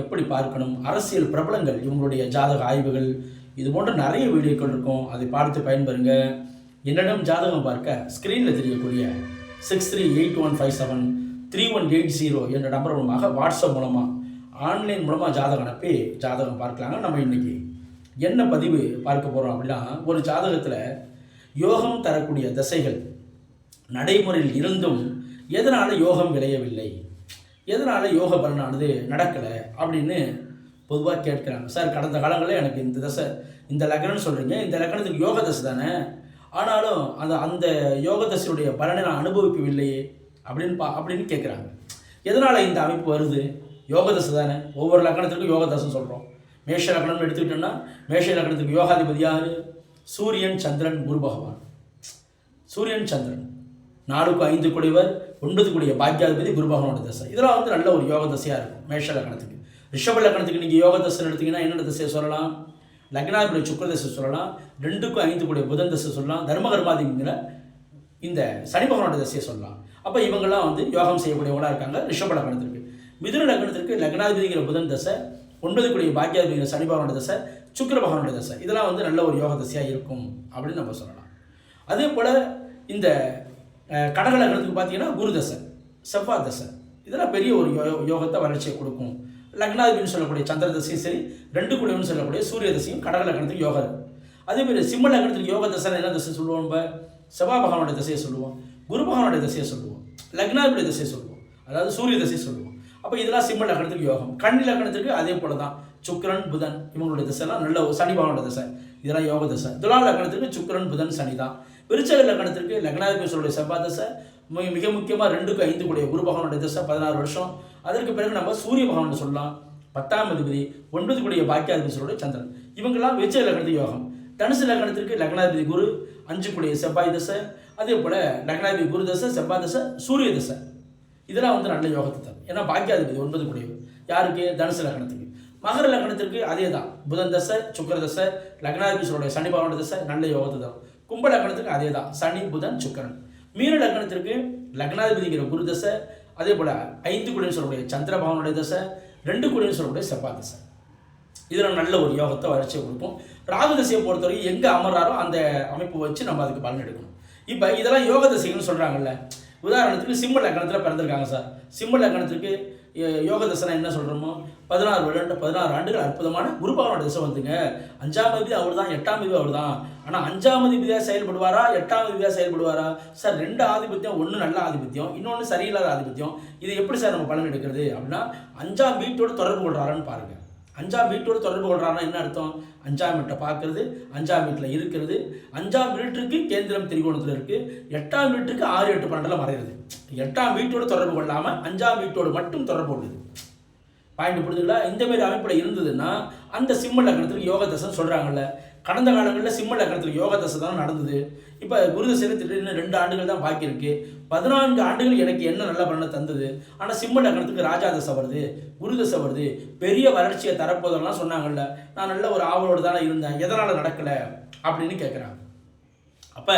எப்படி பார்க்கணும்? அரசியல் பிரபலங்கள் இவங்களுடைய ஜாதக ஆய்வுகள் இது போன்ற நிறைய வீடியோக்கள் இருக்கும். அதை பார்த்து பயன்பெறுங்க. என்னிடம் ஜாதகம் பார்க்க ஸ்க்ரீனில் தெரியக்கூடிய six three eight one five seven three one eight zero என்ற நம்பர் மூலமாக வாட்ஸ்அப் மூலமாக ஆன்லைன் மூலமாக ஜாதகம் அனுப்பி ஜாதகம் பார்க்கலாங்க நம்ம இன்றைக்கி என்ன பதிவு பார்க்க போகிறோம் அப்படின்னா ஒரு ஜாதகத்தில் யோகம் தரக்கூடிய திசைகள் நடைமுறையில் இருந்தும் எதனால் யோகம் விளையவில்லை? எதனால் யோக பலனானது நடக்கலை அப்படின்னு பொதுவாக கேட்குறாங்க. சார் கடந்த காலங்களில் எனக்கு இந்த தசை இந்த லக்னம்னு சொல்கிறீங்க இந்த லக்னத்துக்கு யோக தசை தானே? ஆனாலும் அந்த அந்த யோக தசையுடைய பலனை நான் அனுபவிக்கவில்லையே அப்படின்னு பா அப்படின்னு கேட்குறாங்க. எதனால் இந்த அமைப்பு வருது? யோக தசை தானே. ஒவ்வொரு லக்னத்துக்கும் யோக தசைன்னு சொல்கிறோம் மேஷ லக்னம்னு எடுத்துக்கிட்டோம்னா மேஷ லக்னத்துக்கு யோகாதிபதி யார்? சூரியன் சந்திரன் குரு பகவான். சூரியன் சந்திரன். நாலுக்கு ஐந்து குடைவர் ஒன்பது கூடிய பாக்கியாதிபதி குருபகவனோட தசை. இதெல்லாம் வந்து நல்ல ஒரு யோக தசையாக இருக்கும் மேஷ லக்னத்துக்கு ரிஷப லக்னத்துக்கு நீங்கள் யோக தசை எடுத்தீங்கன்னா என்னென்ன தசையை சொல்லலாம்? லக்னாதிபதி சுக்கர தசை சொல்லலாம் ரெண்டுக்கும் ஐந்து கூடிய புதன் தசை சொல்லலாம் தர்மகர்மாதிங்கிற இந்த சனி பகவானோட தசையை சொல்லலாம். அப்போ இவங்கெல்லாம் வந்து யோகம் செய்யக்கூடியவங்களாக இருக்காங்க ரிஷப லக்னத்திற்கு மிதுன லக்னத்திற்கு லக்னாதிபதிங்கிற புதன் தசை ஒன்பது கூடிய பாக்கியாதிபதிங்கிற சனி பகவானோட தசை சுக்கிர பகவானோட தசை. இதெல்லாம் வந்து நல்ல ஒரு யோக தசையாக இருக்கும் அப்படின்னு நம்ம சொல்லலாம். அதே போல் இந்த கடகலகத்துக்கு பார்த்தீங்கன்னா குரு தசை தசை இதெல்லாம் பெரிய ஒரு யோ யோகத்தை வளர்ச்சியை கொடுக்கும். லக்னாதிபதினு சொல்லக்கூடிய சந்திர தசையும் சரி ரெண்டு கூடியவனு சொல்லக்கூடிய சூரிய தசையும் கடக லக்னத்துக்கு யோகம் சிம்ம லக்னத்துக்கு யோக தசை என்ன தசை சொல்லுவோம் நம்ம? செவ்வா பகவானுடைய தசையை சொல்லுவோம். குரு பகவானுடைய தசையை சொல்லுவோம். லக்னாதிபதி தசையை சொல்லுவோம். அதாவது சூரிய தசையை சொல்லுவோம். அப்போ இதெல்லாம் சிம்ம லக்னத்துக்கு யோகம். கன்னி லக்னத்துக்கு அதே போல தான் சுக்கரன் புதன் இவங்களுடைய தசைலாம் நல்ல ஒரு சனி பகவானுடைய தசை. இதெல்லாம் யோக தசை. துலா லக்னத்துக்கு சுக்கரன் புதன் சனி தான் விருச்சக லக்னத்திற்கு லக்னாதிபதி செவ்வாதசை மிக மிக முக்கியமாக ரெண்டுக்கு ஐந்து கூடிய குரு பகவானுடைய தசை பதினாறு வருஷம். அதற்கு பிறகு நம்ம சூரிய பகவான் சொல்லலாம். பத்தாம் அதிபதி ஒன்பது கூடிய பாக்கியாதிபதி சந்திரன். இவங்கெல்லாம் விருச்சக லக்னத்துக்கு யோகம். தனுசு லக்னத்திற்கு லக்னாதிபதி குரு அஞ்சு கூடிய செவ்வாய் தசை அதே போல் லக்னாதிபதி குரு தசை செவ்வாய் தசை சூரிய தசை. இதெல்லாம் வந்து நல்ல யோகத்தை தரும். ஏன்னா பாக்கியாதிபதி ஒன்பது கூடியவர் யாருக்கு? தனுசு லக்னத்துக்கு. மகர லக்னத்திற்கு அதே தான் புதன் தசை சுக்கர தசை லக்னாதிபதி சனி பகவானோட தசை நல்ல யோகத்தை தரும். கும்ப லக்னத்துக்கு அதே தான். சனி புதன் சுக்கரன். மீன லக்னத்திற்கு லக்னாதிபதிங்கிற குரு தசை அதே போல் ஐந்து குடின்னு சொல்லக்கூடிய சந்திரபாவனுடைய தசை ரெண்டு குடின்னு சொல்லக்கூடிய செவ்வாய் தசை. இதில் நல்ல ஒரு யோகத்தை வளர்ச்சியை கொடுக்கும். ராகு தசையை பொறுத்தவரைக்கும் எங்கே அமர்றாரோ அந்த அமைப்பு வச்சு நம்ம அதுக்கு பலன் எடுக்கணும். இப்போ இதெல்லாம் யோக தசைகள்னு சொல்கிறாங்கல்ல உதாரணத்துக்கு சிம்ம லக்னத்தில் பிறந்திருக்காங்க சார். சிம்ம லக்னத்துக்கு யோ- யோக தசனம் என்ன சொல்கிறோமோ பதினாறு வருடம் பதினாறு ஆண்டுகள் அற்புதமான குருபகனோட திசை வந்துங்க. அஞ்சாம் தேதி அவர் தான் எட்டாம் தேதி அவர் தான் ஆனால் அஞ்சாம் அதிபதியாக செயல்படுவாரா? எட்டாம் அதிபதியாக செயல்படுவாரா? சார் ரெண்டு ஆதிபத்தியம் ஒன்று நல்ல ஆதிபத்தியம் இன்னொன்று சரியில்லாத ஆதிபத்தியம். இது எப்படி சார் நம்ம பலன் எடுக்கிறது? அப்படின்னா அஞ்சாம் வீட்டோடு தொடர்பு கொள்கிறாரான்னு பாருங்கள் அஞ்சாம் வீட்டோடு தொடர்பு கொள்கிறாருன்னா என்ன அர்த்தம்? அஞ்சாம் வீட்டை பார்க்கறது அஞ்சாம் வீட்டில் இருக்கிறது அஞ்சாம் வீட்டுக்கு கேந்திரம் திரிகோணத்தில் இருக்குது எட்டாம் வீட்டுக்கு ஆறு எட்டு பன்னெண்டில் மறையிறது. எட்டாம் வீட்டோடு தொடர்பு கொள்ளாமல் அஞ்சாம் வீட்டோடு மட்டும் தொடர்பு கொள்ளுது. பாயிண்ட் புரிஞ்சுங்களா இந்தமாரி அமைப்பில் இருந்ததுன்னா அந்த சிம்ம லக்னத்துக்கு யோக தசைன்னு சொல்கிறாங்கல்ல கடந்த காலங்களில் சிம்ம லக்னத்துக்கு யோக தசை தான் நடந்தது. இப்போ குரு தசையில் திடீர்னு ரெண்டு ஆண்டுகள் தான் பாக்கி இருக்கு. பதினான்கு ஆண்டுகள் எனக்கு என்ன நல்ல பலனை தந்தது? ஆனால் சிம்ம லக்னத்துக்கு ராஜா தசை வருது குரு தசை வருது. பெரிய வளர்ச்சியை தரப்போதெல்லாம் சொன்னாங்கல்ல. நான் நல்ல ஒரு ஆவலோடு தானே இருந்தேன். எதனால் நடக்கலை? அப்படின்னு கேட்குறாங்க அப்போ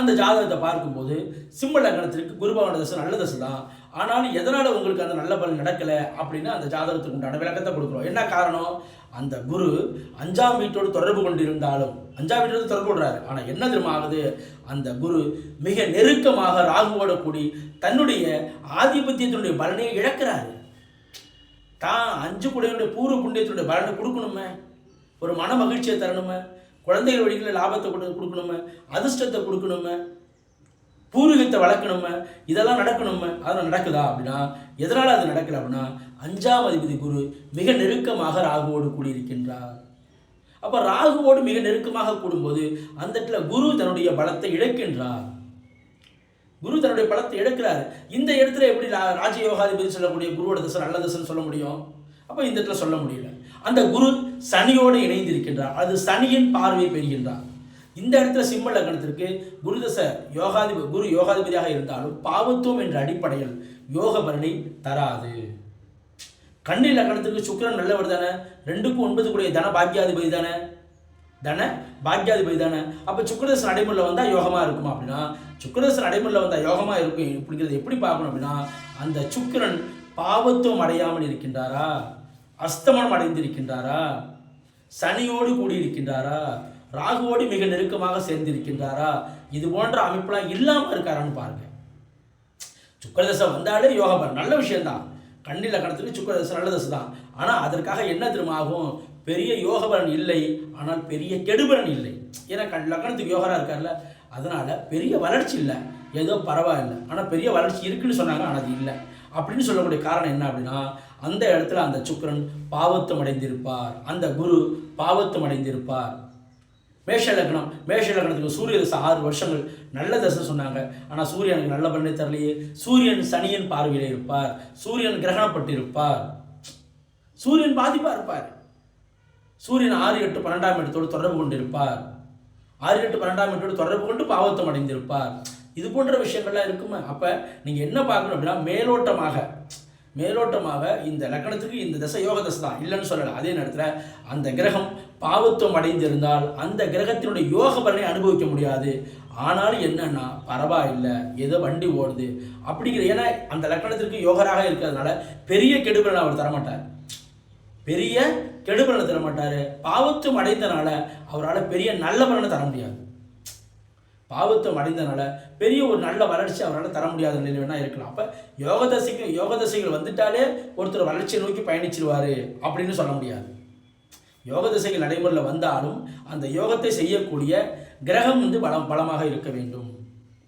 அந்த ஜாதகத்தை பார்க்கும்போது சிம்ம லக்னத்திற்கு குருபவன தசை நல்ல தசை தான். ஆனாலும் எதனால் உங்களுக்கு அந்த நல்ல பலன் நடக்கலை? அப்படின்னு அந்த ஜாதகத்துக்கு உண்டான விளக்கத்தை கொடுக்குறோம். என்ன காரணம்? அந்த குரு அஞ்சாம் வீட்டோடு தொடர்பு கொண்டிருந்தாலும் அஞ்சாம் வீட்டோடு தொடர்பு கொள்றாரு. ஆனால் என்ன தெரியுமா ஆகுது? அந்த குரு மிக நெருக்கமாக ராகுவோட கூடி தன்னுடைய ஆதிபத்தியத்தினுடைய பலனை இழக்கிறாரு. தான் அஞ்சு குடையுடைய பூர்வ புண்ணியத்தினுடைய பலனை கொடுக்கணுமே? ஒரு மன மகிழ்ச்சியை தரணுமே? குழந்தைகள் வழிகளில் லாபத்தை கொடு கொடுக்கணுமே? அதிர்ஷ்டத்தை கொடுக்கணுமே? பூர்வீகத்தை வளர்க்கணும இதெல்லாம் நடக்கணும் அதெல்லாம் நடக்குதா அப்படின்னா எதனால் அது நடக்கல அப்படின்னா அஞ்சாம் அதிபதி குரு மிக நெருக்கமாக ராகுவோடு கூடியிருக்கின்றார். அப்போ ராகுவோடு மிக நெருக்கமாக கூடும்போது அந்த இடத்துல குரு தன்னுடைய பலத்தை இழக்கின்றார். குரு தன்னுடைய பலத்தை இழக்கிறார். இந்த இடத்துல எப்படி ராஜயோகாதிபதி சொல்லக்கூடிய குருவோட தசை நல்ல தசைன்னு சொல்ல முடியும்? அப்போ இந்த இடத்துல சொல்ல முடியல. அந்த குரு சனியோடு இணைந்திருக்கின்றார். அது சனியின் பார்வை பெறுகின்றார். இந்த இடத்துல சிம்ம லக்னத்திற்கு குருதச யோகாதிபதி குரு யோகாதிபதியாக இருந்தாலும் பாவத்துவம் என்ற அடிப்படையில் யோக பலனை தராது. கண்ணி லக்னத்துக்கு சுக்கிரன் நல்லவர் தானே? ரெண்டுக்கும் ஒன்பது கூடிய தன பாக்கியாதிபதி தானே? தன பாக்கியாதிபதி தானே? அப்போ சுக்கரதசன் நடைமுறையில் வந்தால் யோகமாக இருக்குமா அப்படின்னா சுக்கரதசன் நடைமுறையில் வந்தால் யோகமாக இருக்கும் அப்படிங்கிறது எப்படி பார்க்கணும் அப்படின்னா அந்த சுக்கிரன் பாவத்துவம் அடையாமல் இருக்கின்றாரா? அஸ்தமனம் அடைந்திருக்கின்றாரா? சனியோடு கூடியிருக்கின்றாரா? ராகுவோடு மிக நெருக்கமாக சேர்ந்திருக்கின்றாரா? இது போன்ற அமைப்பெல்லாம் இல்லாமல் இருக்காரான்னு பாருங்க. சுக்கரதசை வந்தாலே யோகா நல்ல விஷயம்தான். கண்ணில் கடத்துக்கு சுக்கரதசை நல்ல தசை தான். ஆனால் அதற்காக என்ன திரும்ப ஆகும்? பெரிய யோகபலன் இல்லை. ஆனால் பெரிய கெடுபலன் இல்லை. ஏன்னா கண் லக்னத்துக்கு யோகராக இருக்கார்ல. அதனால் பெரிய வளர்ச்சி இல்லை. ஏதோ பரவாயில்லை. ஆனால் பெரிய வளர்ச்சி இருக்குன்னு சொன்னாங்க ஆனால் அது இல்லை. அப்படின்னு சொல்லக்கூடிய காரணம் என்ன அப்படின்னா அந்த இடத்துல அந்த சுக்கரன் பாவத்தம் அடைந்திருப்பார் அந்த குரு பாவத்தம் அடைந்திருப்பார் மேஷ லக்னம் மேஷ லக்னத்துக்கு சூரிய தசை ஆறு வருஷங்கள் நல்ல தசை சொன்னாங்க. ஆனால் சூரியனுக்கு நல்ல பண்ணே தரலையே. சூரியன் சனியின் பார்வையில் இருப்பார். சூரியன் கிரகணப்பட்டு இருப்பார் சூரியன் பாதிப்பாக இருப்பார். சூரியன் ஆறு எட்டு பன்னெண்டாம் இடத்தோடு தொடர்பு கொண்டிருப்பார். ஆறு எட்டு பன்னெண்டாம் இடத்தோடு தொடர்பு கொண்டு பாவத்தம் அடைந்திருப்பார். இது போன்ற விஷயங்கள்லாம் இருக்குமா? அப்போ நீங்கள் என்ன பார்க்கணும் அப்படின்னா மேலோட்டமாக மேலோட்டமாக இந்த லக்கணத்துக்கு இந்த தசை யோக தசை தான். இல்லைன்னு சொல்லலை. அதே நேரத்தில் அந்த கிரகம் பாவத்துவம் அடைந்திருந்தால் அந்த கிரகத்தினுடைய யோக பலனை அனுபவிக்க முடியாது. ஆனாலும் என்னன்னா பரவாயில்லை ஏதோ வண்டி ஓடுது. அப்படிங்கிற ஏன்னா அந்த லக்கணத்திற்கு யோகராக இருக்கிறதுனால பெரிய கெடுபலனை அவர் தரமாட்டார். பெரிய கெடுபலனை தரமாட்டார். பாவத்துவம் அடைந்தனால அவரால் பெரிய நல்ல பலனை தர முடியாது. பாவத்தம் அடைந்தனால பெரிய ஒரு நல்ல வளர்ச்சி அவரால் தர முடியாத நிலையில் வேணால் இருக்கலாம். அப்போ யோகதசைக்கு யோகதசைகள் வந்துட்டாலே ஒருத்தர் வளர்ச்சியை நோக்கி பயணிச்சிருவார் அப்படின்னு சொல்ல முடியாது. யோக திசைகள் நடைமுறையில் வந்தாலும் அந்த யோகத்தை செய்யக்கூடிய கிரகம் வந்து பலம் பலமாக இருக்க வேண்டும்.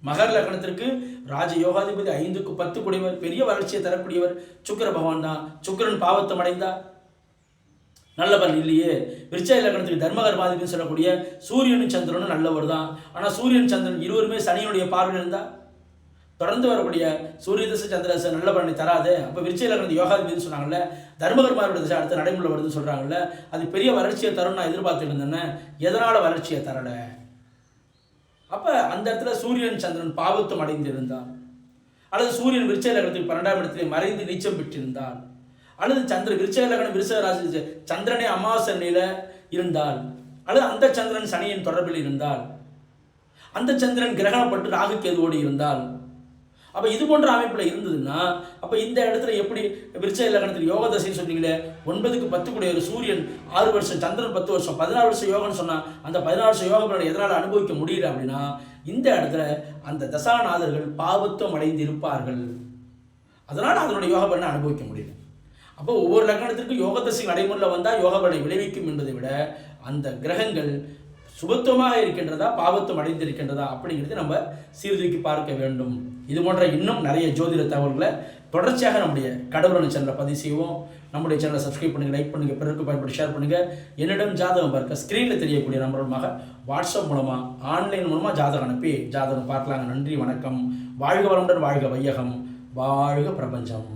மகர லக்னத்திற்கு ராஜ யோகாதிபதி ஐந்துக்கு பத்து கூடியவர் பெரிய வளர்ச்சியை தரக்கூடியவர் சுக்கர பகவான் தான். சுக்கிரன் பாவத்தம் அடைந்தார் நல்ல பலன் இல்லையே. விருச்ச தர்மகர் தர்மகர்மாதிபதி சொல்லக்கூடிய சூரியனும் சந்திரனும் நல்லவர் தான். ஆனால் சூரியன் சந்திரன் இருவருமே சனியுடைய பார்வையில் இருந்தால் தொடர்ந்து வரக்கூடிய சூரிய தசை சந்திர தசை நல்ல பலனை தராது. அப்போ விருச்ச இலக்கணத்து யோகாதிபதினு சொன்னாங்கல்ல தர்மகர்மாவோட தசை அடுத்து நடைமுறை வருதுன்னு சொல்கிறாங்கல்ல அது பெரிய வளர்ச்சியை தரும் நான் எதிர்பார்த்துட்டு இருந்தேன். எதனால் வளர்ச்சியை தரலை? அப்போ அந்த இடத்துல சூரியன் சந்திரன் பாவத்தம் அடைந்திருந்தார். அல்லது சூரியன் விருச்ச இலக்கணத்துக்கு பன்னெண்டாம் இடத்திலே மறைந்து நீச்சம் பெற்றிருந்தார். அல்லது சந்திர விருச்சக லக்னம் விருச்ச ராசி சந்திரனே அமாவாசை இருந்தால் அல்லது அந்த சந்திரன் சனியின் தொடர்பில் இருந்தால் அந்த சந்திரன் கிரகணப்பட்டு ராகு கேதுவோடு இருந்தால் அப்போ இது போன்ற அமைப்பில் இருந்ததுன்னா அப்போ இந்த இடத்துல எப்படி விருச்சக லக்னத்தில் யோக தசைன்னு சொன்னீங்களே ஒன்பதுக்கு பத்து கூடிய ஒரு சூரியன் ஆறு வருஷம் சந்திரன் பத்து வருஷம் பதினாறு வருஷம் யோகம்னு சொன்னால் அந்த பதினாறு வருஷம் யோக பலனை எதனால் அனுபவிக்க முடியல அப்படின்னா இந்த இடத்துல அந்த தசாநாதர்கள் பாவத்துவம் அடைந்து இருப்பார்கள் அதனால் அதனுடைய யோக பலனை அனுபவிக்க முடியல. அப்போ ஒவ்வொரு லக்னத்திற்கும் யோக தசை நடைமுறையில் வந்தால் யோக பலனை விளைவிக்கும் என்பதை விட அந்த கிரகங்கள் சுபத்துவமாக இருக்கின்றதா பாவத்துவம் அடைந்திருக்கின்றதா அப்படிங்கிறது நம்ம சீர்தூக்கி பார்க்க வேண்டும். இது போன்ற இன்னும் நிறைய ஜோதிட தகவல்களை தொடர்ச்சியாக நம்முடைய கடவுளன் சேனலை பதிவு செய்வோம். நம்முடைய சேனலை சப்ஸ்கிரைப் பண்ணுங்கள் லைக் பண்ணுங்கள் பிறருக்கு பயன்படுத்தி ஷேர் பண்ணுங்கள் என்னிடம் ஜாதகம் பார்க்க ஸ்க்ரீனில் தெரியக்கூடிய நம்பர் மூலமாக வாட்ஸ்அப் மூலமாக ஆன்லைன் மூலமாக ஜாதகம் அனுப்பி ஜாதகம் பார்க்கலாங்க. நன்றி வணக்கம். வாழ்க வளமுடன் வாழ்க வையகம். வாழ்க பிரபஞ்சம்.